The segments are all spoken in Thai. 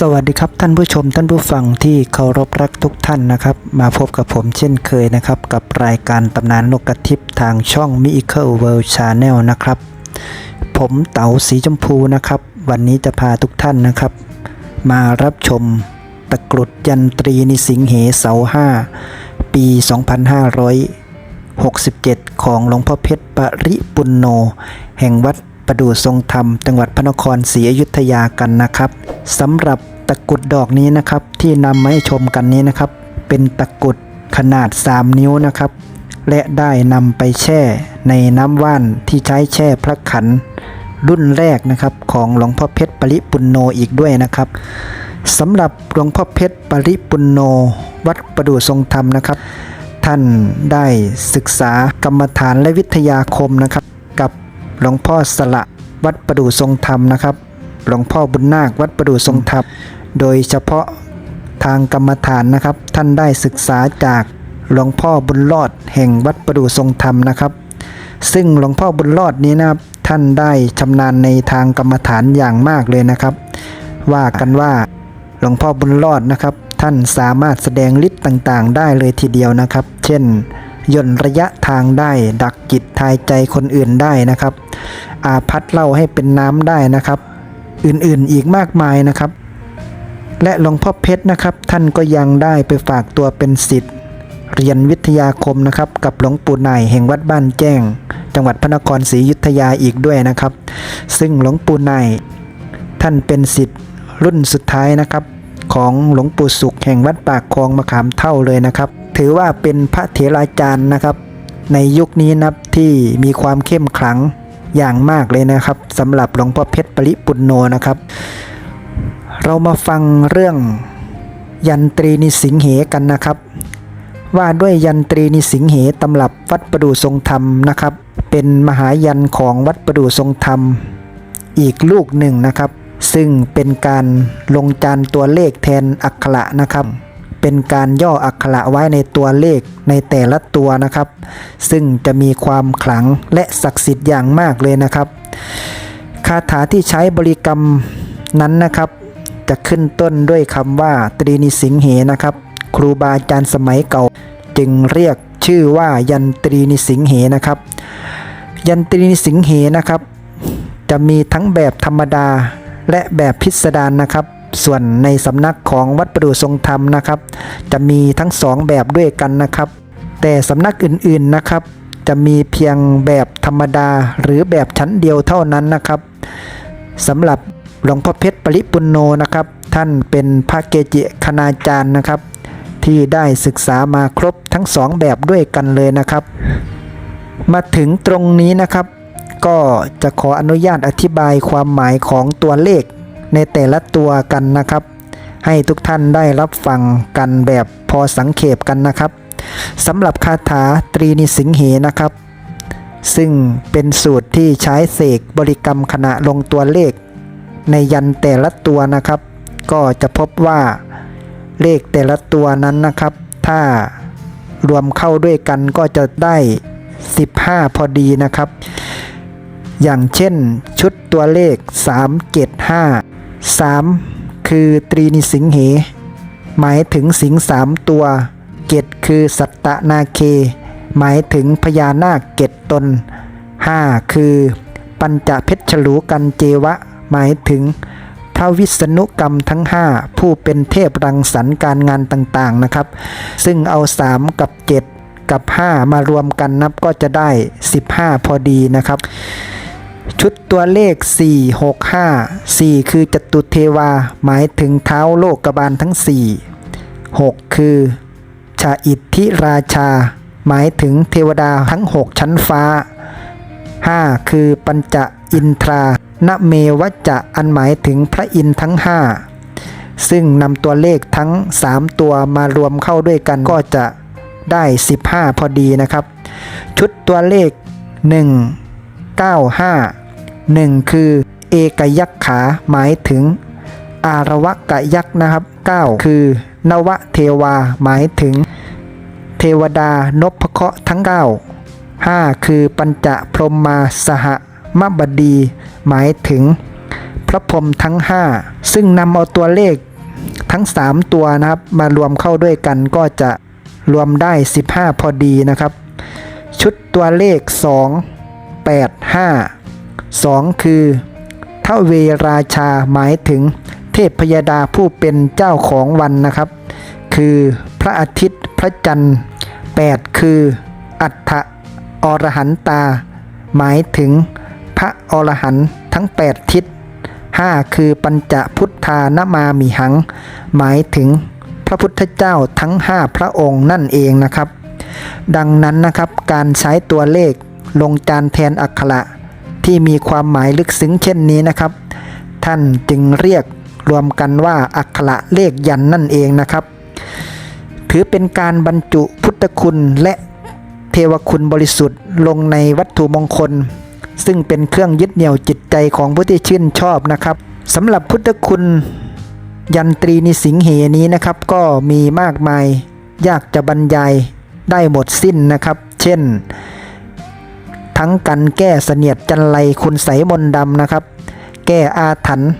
สวัสดีครับท่านผู้ชมท่านผู้ฟังที่เคารพรักทุกท่านนะครับ มาพบกับผมเช่นเคยนะครับ กับรายการตำนานนกกระทิบทางช่อง m i c a l World Channel นะครับ ผมเต๋าสีชมพูนะครับ วันนี้จะพาทุกท่านนะครับ มารับชมตะกรุดยันตรีนิสิงเหเสาห้าปี 2567 ของหลวงพ่อเพชรปริปุณโน แห่งวัดประดูทรงธรรม จังหวัดพระนครศรีอยุธยากันนะครับ สำหรับตะกุดดอกนี้นะครับ ที่นำมาให้ชมกันนี้นะครับ เป็นตะกุดขนาด 3 นิ้วนะครับ และได้นำไปแช่ในน้ำว่านที่ใช้แช่พระขัน รุ่นแรกนะครับของหลวงพ่อเพชรปริปุณโนอีกด้วยนะครับสำหรับหลวงพ่อเพชรปริปุณโน วัดประดู่ทรงธรรมนะครับ ท่านได้ศึกษากรรมฐานและวิทยาคมนะครับ กับหลวงพ่อสละวัดประดู่ทรงธรรมนะครับ หลวงพ่อบุญนาควัดประดู่ทรงธรรมโดยเฉพาะทางกรรมฐานนะครับ ท่านได้ศึกษาจากหลวงพ่อบุญรอดแห่งวัดประดู่ทรงธรรมนะครับ ซึ่งหลวงพ่อบุญรอดนี้นะครับ ท่านได้ชำนาญในทางกรรมฐานอย่างมากเลยนะครับ ว่ากันว่าหลวงพ่อบุญรอดนะครับ ท่านสามารถแสดงฤทธิ์ต่างๆ ได้เลยทีเดียวนะครับ เช่นย่นระยะทางได้ ดักจิตทายใจคนอื่นได้นะครับ อาพัดเล่าให้เป็นน้ำได้นะครับ อื่นๆอีกมากมายนะครับ และหลวงพ่อเพชรนะครับ ท่านก็ยังได้ไปฝากตัวเป็นศิษย์เรียนวิทยาคมนะครับ กับหลวงปู่นายแห่งวัดบ้านแจ้ง จังหวัดพระนครศรีอยุธยาอีกด้วยนะครับ ซึ่งหลวงปู่นายท่านเป็นศิษย์รุ่นสุดท้ายนะครับ ของหลวงปู่สุขแห่งวัดปากคลองมะขามเท่าเลยนะครับ ถือว่าเป็นพระเถราจารย์นะครับ ในยุคนี้นับที่มีความเข้มขลังอย่างมากเลยนะครับสำหรับหลวงพ่อเพชร ปริปุณโนนะครับ เรามาฟังเรื่องยันตรีนิสิงเหกันนะครับ ว่าด้วยยันตรีนิสิงเหตำรับวัดประดู่ทรงธรรมนะครับ เป็นมหายันของวัดประดู่ทรงธรรม อีกลูกหนึ่งนะครับ ซึ่งเป็นการลงจานตัวเลขแทนอักขระนะครับเป็นการย่ออักขระไว้ในตัวเลขในแต่ละตัวนะครับ ซึ่งจะมีความขลังและศักดิ์สิทธิ์อย่างมากเลยนะครับ คาถาที่ใช้บริกรรมนั้นนะครับ จะขึ้นต้นด้วยคำว่าตรีนิสิงเหนะครับ ครูบาอาจารย์สมัยเก่า จึงเรียกชื่อว่ายันตรีนิสิงเหนะครับ ยันตรีนิสิงเหนะครับ จะมีทั้งแบบธรรมดาและแบบพิสดารนะครับ ส่วนในสำนักของวัดประดู่ทรงธรรมนะครับ จะมีทั้งสองแบบด้วยกันนะครับ แต่สำนักอื่นๆนะครับ จะมีเพียงแบบธรรมดาหรือแบบชั้นเดียวเท่านั้นนะครับ สำหรับหลวงพ่อเพชรปริปุณโนนะครับ ท่านเป็นพระเกจิคณาจารย์นะครับ ที่ได้ศึกษามาครบทั้งสองแบบด้วยกันเลยนะครับ มาถึงตรงนี้นะครับ ก็จะขออนุญาตอธิบายความหมายของตัวเลขในแต่ละตัวกันนะครับ ให้ทุกท่านได้รับฟังกันแบบพอสังเขปกันนะครับสำหรับคาถาตรีนิสิงเหนะครับ ซึ่งเป็นสูตรที่ใช้เสกบริกรรมขณะลงตัวเลข ในยันแต่ละตัวนะครับ ก็จะพบว่าเลขแต่ละตัวนั้นนะครับ ถ้ารวมเข้าด้วยกันก็จะได้ 15 พอดีนะครับ อย่างเช่นชุดตัวเลข 3 7 5 3 คือตรีนิสิงเห หมายถึงสิงสามตัว เกตคือสัตตนาเค หมายถึงพญานาคเกต ตน 5 คือ ปัญจเพชรฉลูกันเจวะ หมายถึงพระวิษณุกรรมทั้ง 5 ผู้เป็นเทพรังสรรค์การงานต่างๆนะครับ ซึ่งเอา 3 กับ 7 กับ 5 มารวมกันนับก็จะได้ 15 พอดีนะครับ ชุดตัวเลข 4 6 5 4 คือจตุเทวา หมายถึงเท้าโลกบาลทั้ง 4 6 คือชาอิทธิราชา หมายถึงเทวดาทั้ง 6 ชั้นฟ้า 5 คือปัญจอินทราณเมวัจะอันหมายถึงพระอินทร์ทั้ง 5 ซึ่งนำตัวเลขทั้ง 3 ตัวมารวมเข้าด้วยกันก็จะได้ 15 พอดีนะครับ ชุดตัวเลข 1 9 5 1 คือเอกยักษ์ขาหมายถึง อารวกะยักษ์นะครับ 9 คือนวเทวาหมายถึง เทวดานพเคราะห์ทั้ง 9 5 คือปัญจพรหมมาสหมบดี หมายถึงพระพรหมทั้ง 5 ซึ่งนำเอาตัวเลขทั้ง 3 ตัวนะครับ มารวมเข้าด้วยกันก็จะรวมได้ 15 พอดีนะครับ ชุดตัวเลข 2 8 5 2 คือเทเวราชาหมายถึงเทพพยดาผู้เป็นเจ้าของวันนะครับ คือพระอาทิตย์ พระจันทร์ 8 คือ อัฏฐอรหันตา หมายถึงพระอรหันต์ทั้ง 8 ทิศ 5 คือปัญจพุทธานมามิหัง หมายถึงพระพุทธเจ้าทั้ง 5 พระองค์นั่นเองนะครับ ดังนั้นนะครับการใช้ตัวเลขลงจานแทนอักขระที่มีความหมายลึกซึ้งเช่นนี้นะครับ ท่านจึงเรียกรวมกันว่าอักขระเลขยันนั่นเองนะครับ ถือเป็นการบรรจุพุทธคุณและเทวคุณบริสุทธิ์ลงในวัตถุมงคล ซึ่งเป็นเครื่องยึดเหนี่ยวจิตใจของผู้ที่ชื่นชอบนะครับสำหรับพุทธคุณยันตรีนิสิงเหนี้นะครับ ก็มีมากมายยากจะบรรยายได้หมดสิ้นนะครับ เช่น ทั้งกันแก้เสนียดจันไรคุณใสยมนต์ดำนะครับ แก้อาถรรพ์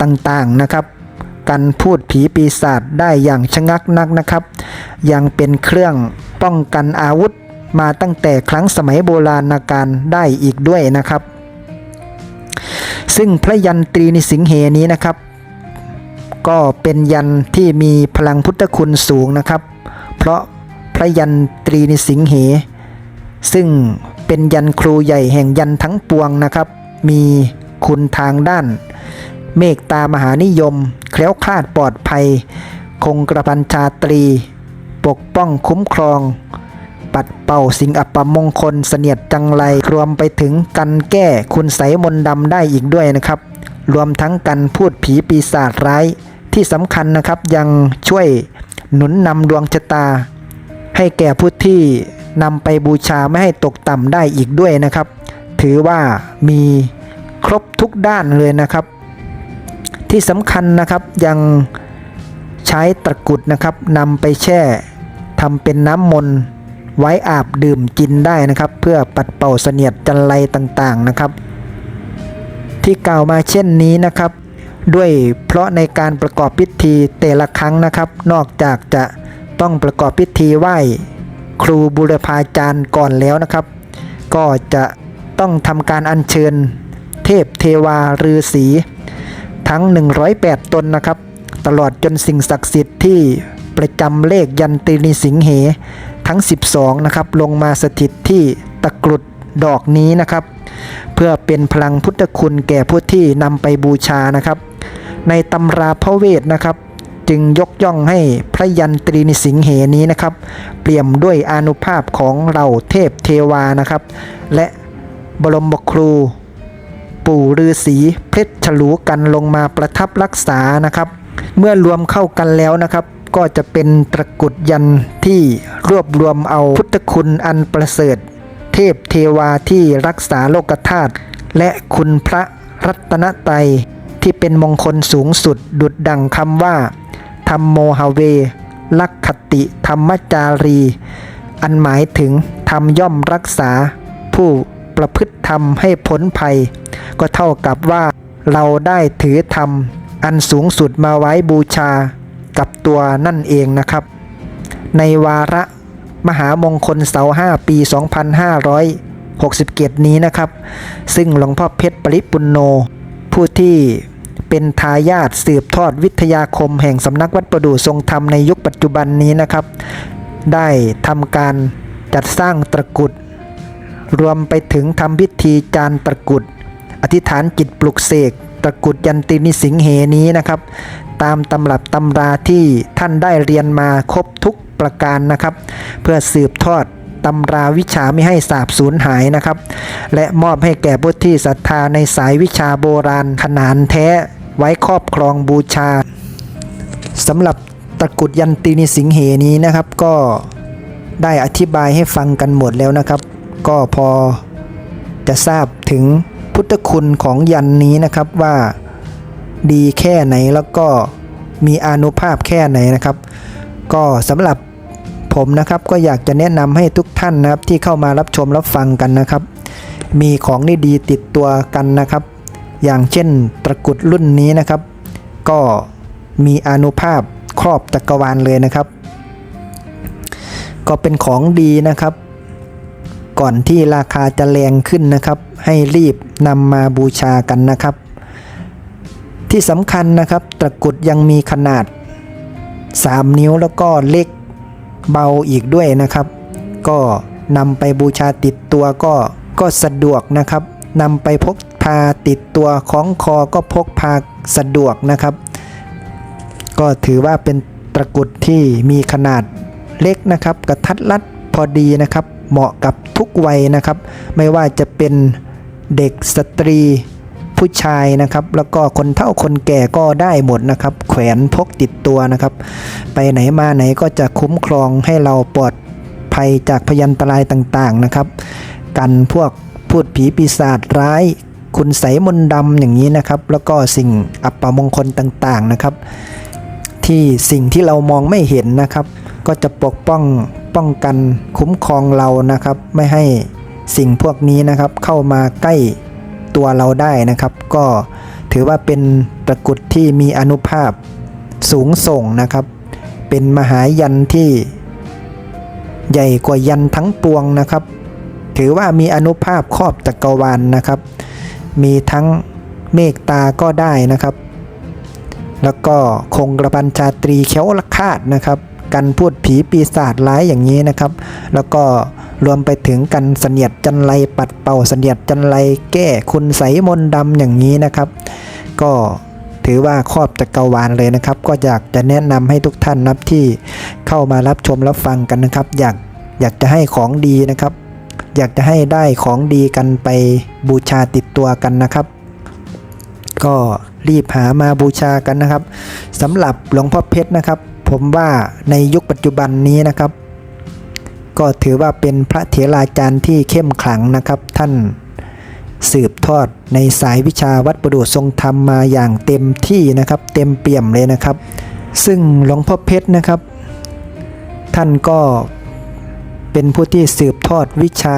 ต่างๆนะครับ กันพูดผีปีศาจได้อย่างชะงักนักนะครับ ยังเป็นเครื่องป้องกันอาวุธมาตั้งแต่ครั้งสมัยโบราณการได้อีกด้วยนะครับ ซึ่งพระยันตรีนิสิงเหนี้นะครับ ก็เป็นยันที่มีพลังพุทธคุณสูงนะครับ เพราะพระยันตรีนิสิงเห ซึ่งเป็นยันครูใหญ่แห่งยันทั้งปวงนะครับ มีคุณทางด้าน เมตตามหานิยม แคล้วคลาดปลอดภัย คงกระพันชาตรี ปกป้องคุ้มครอง ปัดเป่าสิ่งอัปมงคลเสนียดจังไรรวมไปถึงกันแก้คุณใสยมนต์ดำได้อีกด้วยนะครับ รวมทั้งกันพูดผีปีศาจร้ายที่สำคัญนะครับยังช่วยหนุนนำดวงชะตา ให้แก่ผู้ที่นำไปบูชาไม่ให้ตกต่ำได้อีกด้วยนะครับ ถือว่ามีครบทุกด้านเลยนะครับ ที่สำคัญนะครับยังใช้ตะกุดนะครับนำไปแช่ทำเป็นน้ำมนต์ไว้อาบดื่มกินได้นะครับ เพื่อปัดเป่าเสนียดจันไรต่างๆนะครับ ที่กล่าวมาเช่นนี้นะครับ ด้วยเพราะในการประกอบพิธีแต่ละครั้งนะครับ นอกจากจะต้องประกอบพิธีไหว้ครูบุรพาจารย์ก่อนแล้วนะครับ ก็จะต้องทำการอัญเชิญ เทพเทวาฤาษี ทั้ง 108 ตนนะครับ ตลอดจนสิ่งศักดิ์สิทธิ์ที่ประจำเลขยันตรีนิสิงเหทั้ง 12 นะครับ ลงมาสถิตที่ตะกรุดดอกนี้นะครับ เพื่อเป็นพลังพุทธคุณแก่ผู้ที่นำไปบูชานะครับ ในตำราพระเวทนะครับ จึงยกย่องให้พระยันตรีนิสิงเหนี้นะครับ เปี่ยมด้วยอนุภาพของเราเทพเทวานะครับ และบรมบครู ปู่ฤาษีเพชรฉลูกันลงมาประทับรักษานะครับ เมื่อรวมเข้ากันแล้วนะครับ ก็จะเป็นตะกุดยันที่รวบรวมเอาพุทธคุณอันประเสริฐ เทพเทวาที่รักษาโลกธาตุและคุณพระรัตนตรัยที่เป็นมงคลสูงสุดดุดดังคำว่าธรรมโมหเว ลักขติธรรมจารี อันหมายถึงธรรมย่อมรักษาผู้ประพฤติธรรมให้พ้นภัย ก็เท่ากับว่า เราได้ถือธรรมอันสูงสุดมาไว้บูชากับตัวนั่นเองนะครับ ในวาระมหามงคลเสาห้าปี 2567 นี้นะครับ ซึ่งหลวงพ่อเพชรปริปุนโน ผู้ที่เป็นทายาทสืบทอดวิทยาคมแห่งสำนักวัดประดู่ทรงธรรมในยุคปัจจุบันนี้นะครับ ได้ทำการจัดสร้างตะกุด รวมไปถึงทำพิธีจานตะกุด อธิษฐานจิตปลุกเสกตะกุดยันตินิสิงเหนี้นะครับ ตามตำรับตำราที่ท่านได้เรียนมาครบทุกประการนะครับ เพื่อสืบทอดตำราวิชาไม่ให้สาบสูญหายนะครับ และมอบให้แก่ผู้ที่ศรัทธาในสายวิชาโบราณขนานแท้ไว้ครอบครองบูชาสำหรับตะกุดยันตินิสิงเหนี้นะครับก็ได้อธิบายให้ฟังกันหมดแล้วนะครับ ก็พอจะทราบถึง พุทธคุณของยันนี้นะครับว่าดีแค่ไหนแล้วก็มีอานุภาพแค่ไหนนะครับ ก็สำหรับผมนะครับก็อยากจะแนะนำให้ทุกท่านนะครับที่เข้ามารับชมรับฟังกันนะครับ มีของดีๆติดตัวกันนะครับ อย่างเช่นตะกุดรุ่นนี้นะครับ ก็มีอานุภาพครอบจักรวาลเลยนะครับ ก็เป็นของดีนะครับ ก่อนที่ราคาจะแรงขึ้นนะครับ ให้รีบนำมาบูชากันนะครับ ที่สำคัญนะครับ ตะกุดยังมีขนาด 3 นิ้วแล้วก็เล็กเบาอีกด้วยนะครับ ก็นำไปบูชาติดตัวก็ก็สะดวกนะครับนำไปพกพาติดตัวของคอก็พกพาสะดวกนะครับ ก็ถือว่าเป็นตะกุดที่มีขนาดเล็กนะครับ กระทัดรัดพอดีนะครับ เหมาะกับทุกวัยนะครับ ไม่ว่าจะเป็นเด็กสตรีผู้ชายนะครับ แล้วก็คนเฒ่าคนแก่ก็ได้หมดนะครับ แขวนพกติดตัวนะครับ ไปไหนมาไหนก็จะคุ้มครองให้เราปลอดภัยจากพยันตรายต่างๆนะครับ กันพวกพูดผีปีศาจร้ายคุณใสมนดำอย่างนี้นะครับ แล้วก็สิ่งอัปมงคลต่างๆนะครับ ที่สิ่งที่เรามองไม่เห็นนะครับ ก็จะปกป้อง ป้องกันคุ้มครองเรานะครับ ไม่ให้สิ่งพวกนี้นะครับ เข้ามาใกล้ตัวเราได้นะครับ ก็ถือว่าเป็นตะกุดที่มีอนุภาพสูงส่งนะครับ เป็นมหายันที่ใหญ่กว่ายันทั้งปวงนะครับ ถือว่ามีอนุภาพครอบจักรวาลนนะครับ มีทั้งเมฆตาก็ได้นะครับ แล้วก็คงกระพันชาตรีเขียวละคาดนะครับ กันพูดผีปีศาจร้ายอย่างนี้นะครับ แล้วก็รวมไปถึงกันเสนียดจันไรปัดเป่าเสนียดจันไรแก้คุณใสมนดำอย่างนี้นะครับ ก็ถือว่าครอบจักรวาลเลยนะครับ ก็อยากจะแนะนำให้ทุกท่านนับที่เข้ามารับชมรับฟังกันนะครับ อยากอยากจะให้ของดีนะครับ อยากจะให้ได้ของดีกันไปบูชาติดตัวกันนะครับ ก็รีบหามาบูชากันนะครับสำหรับหลวงพ่อเพชรนะครับ ผมว่าในยุคปัจจุบันนี้นะครับ ก็ถือว่าเป็นพระเถราจารย์ที่เข้มขลังนะครับ ท่านสืบทอดในสายวิชาวัดประดูทรงธรรมมาอย่างเต็มที่นะครับ เต็มเปี่ยมเลยนะครับ ซึ่งหลวงพ่อเพชรนะครับ ท่านก็เป็นผู้ที่สืบทอดวิชา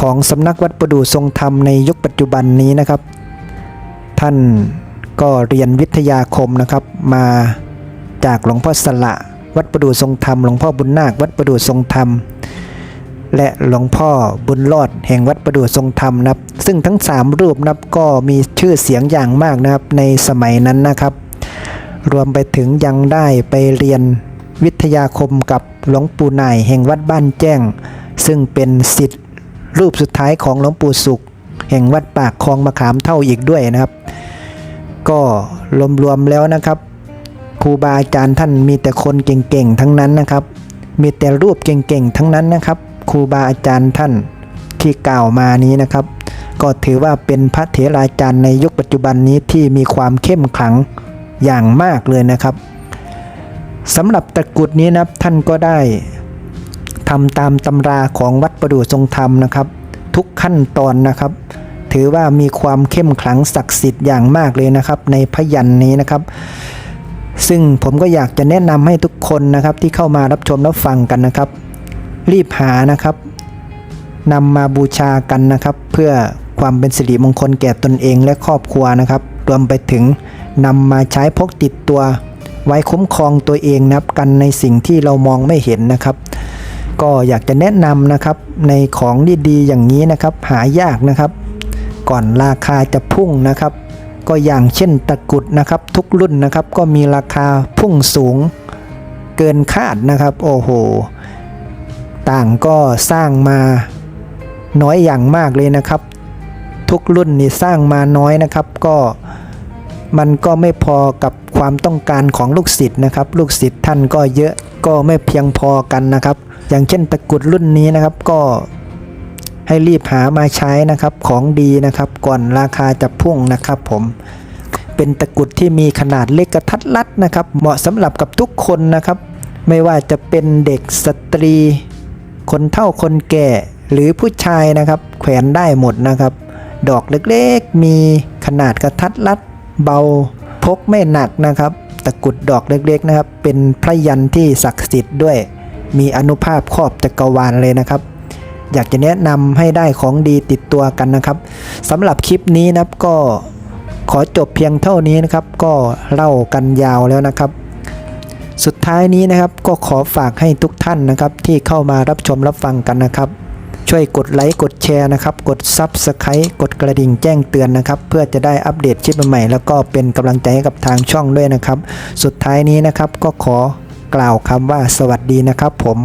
ของสำนักวัดประดูทรงธรรมในยุคปัจจุบันนี้นะครับ ท่านก็เรียนวิทยาคมนะครับมา จากหลวงพ่อสละ วัดประดูทรงธรรมหลวงพ่อบุญนาควัดประดูทรงธรรม และหลวงพ่อบุญรอดแห่งวัดประดูทรงธรรมนะครับ ซึ่งทั้ง 3 รูปนะครับก็มีชื่อเสียงอย่างมากนะครับในสมัยนั้นนะครับ รวมไปถึงยังได้ไปเรียนวิทยาคมกับหลวงปู่นายแห่งวัดบ้านแจ้ง ซึ่งเป็นสิทธิ์รูปสุดท้ายของหลวงปู่สุข แห่งวัดปากคลองมะขามเท่าอีกด้วยนะครับ ก็รวมๆแล้วนะครับ รูบาอาจารย์ท่านมีแต่คนเก่งๆทั้งนั้นนะครับ มีแต่รูปเก่งๆทั้งนั้นนะครับครูบาอาจารย์ท่านที่กล่าวมานี้นะครับ ก็ถือว่าเป็นพระเถราจารย์ในยุคปัจจุบันนี้ที่มีความเข้มขลังอย่างมากเลยนะครับสำหรับตะกรุดนี้นะครับท่านก็ได้ทำตามตำราของวัดประดู่ทรงธรรมนะครับ ทุกขั้นตอนนะครับ ถือว่ามีความเข้มขลังศักดิ์สิทธิ์อย่างมากเลยนะครับ ในพยันนี้นะครับ ซึ่งผมก็อยากจะแนะนำให้ทุกคนนะครับที่เข้ามารับชมรับฟังกันนะครับ รีบหานะครับนำมาบูชากันนะครับ เพื่อความเป็นสิริมงคลแก่ตนเองและครอบครัวนะครับ รวมไปถึงนำมาใช้พกติดตัว ไว้คุ้มครองตัวเองนับกันในสิ่งที่เรามองไม่เห็นนะครับ ก็อยากจะแนะนำนะครับในของดีๆอย่างนี้นะครับ หายากนะครับ ก่อนราคาจะพุ่งนะครับ ก็อย่างเช่นตะกุดนะครับ ทุกรุ่นนะครับ ก็มีราคาพุ่งสูงเกินคาดนะครับ โอ้โห ต่างก็สร้างมาน้อยอย่างมากเลยนะครับ ทุกรุ่นนี่สร้างมาน้อยนะครับ ก็มันก็ไม่พอกับความต้องการของลูกศิษย์นะครับ ลูกศิษย์ท่านก็เยอะก็ไม่เพียงพอกันนะครับ อย่างเช่นตะกุดรุ่นนี้นะครับก็ ให้รีบหามาใช้นะครับของดีนะครับ ก่อนราคาจะพุ่งนะครับผมเป็นตะกรุดที่มีขนาดเล็กกระทัดรัดนะครับ เหมาะสำหรับกับทุกคนนะครับ ไม่ว่าจะเป็นเด็กสตรี คนเฒ่าคนแก่หรือผู้ชายนะครับ แขวนได้หมดนะครับ ดอกเล็กๆ มีขนาดกระทัดรัดเบาพกไม่หนักนะครับ ตะกุดดอกเล็กๆนะครับ เป็นพระยันที่ศักดิ์สิทธิ์ด้วย มีอนุภาพครอบจักรวาลเลยนะครับ อยากจะแนะนำให้ได้ของดีติดตัวกันนะครับสำหรับคลิปนี้นะครับก็ขอจบเพียงเท่านี้นะครับ ก็เล่ากันยาวแล้วนะครับ สุดท้ายนี้นะครับก็ขอฝากให้ทุกท่านนะครับ ที่เข้ามารับชมรับฟังกันนะครับ ช่วยกดไลค์กดแชร์นะครับ กด Subscribe กดกระดิ่งแจ้งเตือนนะครับ เพื่อจะได้อัปเดตคลิปใหม่ๆแล้วก็เป็นกำลังใจให้กับทางช่องด้วยนะครับ สุดท้ายนี้นะครับก็ขอกล่าวคำว่าสวัสดีนะครับผม